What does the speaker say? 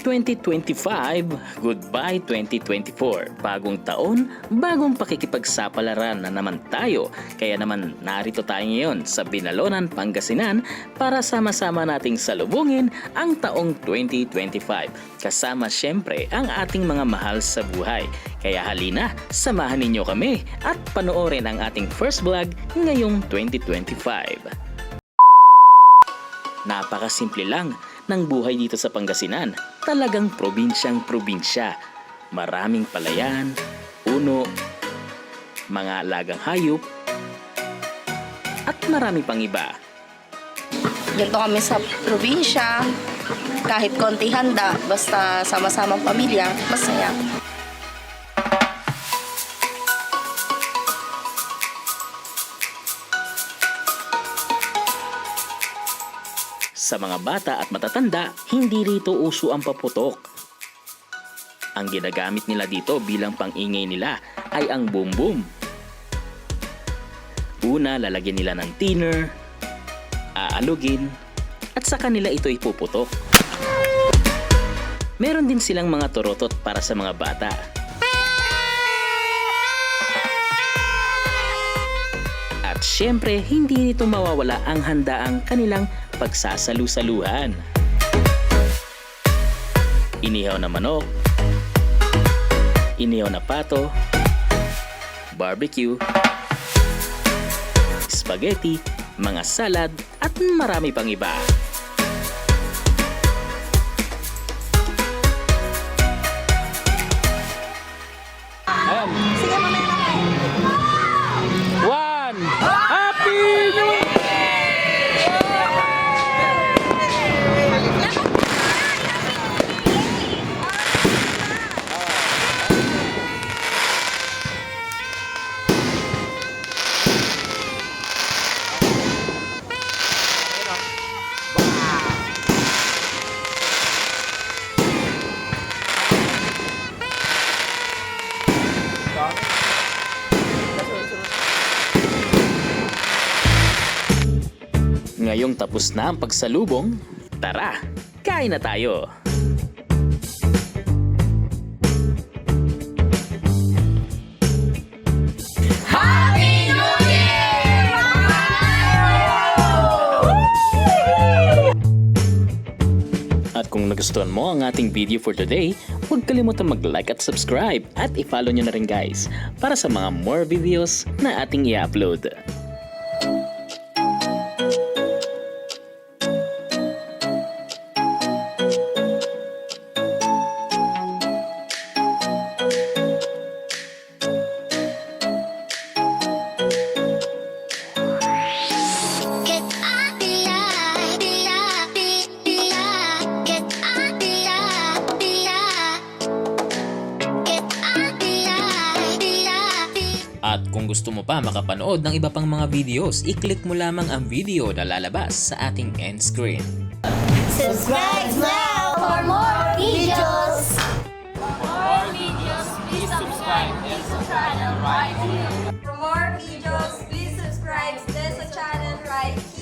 2025, goodbye 2024. Bagong taon, bagong pakikipagsapalaran na naman tayo. Kaya naman narito tayo ngayon sa Binalonan, Pangasinan para sama-sama nating salubungin ang taong 2025. Kasama siyempre ang ating mga mahal sa buhay. Kaya halina, samahan ninyo kami at panoorin ang ating first vlog ngayong 2025. Napakasimple lang ng buhay dito sa Pangasinan. Talagang probinsyang probinsya. Maraming palayan, puno, mga alagang hayop, at marami pang iba. Ganito kami sa probinsya. Kahit konti handa, basta sama-samang pamilya, masaya. Sa mga bata at matatanda, hindi rito uso ang paputok. Ang ginagamit nila dito bilang pang-ingay nila ay ang boom boom. Una, lalagyan nila ng thinner, aalugin, at sa kanila ito ipuputok. Meron din silang mga torotot para sa mga bata. At syempre, hindi nito mawawala ang handaang kanilang pagsasalu-saluhan. Inihaw na manok, inihaw na pato, barbecue, spaghetti, mga salad, at marami pang iba. Ngayong tapos na ang pagsalubong, tara, kain na tayo! At kung nagustuhan mo ang ating video for today, huwag kalimutan mag-like at subscribe at i-follow nyo na rin guys para sa mga more videos na ating i-upload. At kung gusto mo pa makapanood ng iba pang mga videos, i-click mo lamang ang video na lalabas sa ating end screen. Subscribe now for more videos! For more videos, please subscribe to this channel right here. For more videos, please subscribe to this channel right here.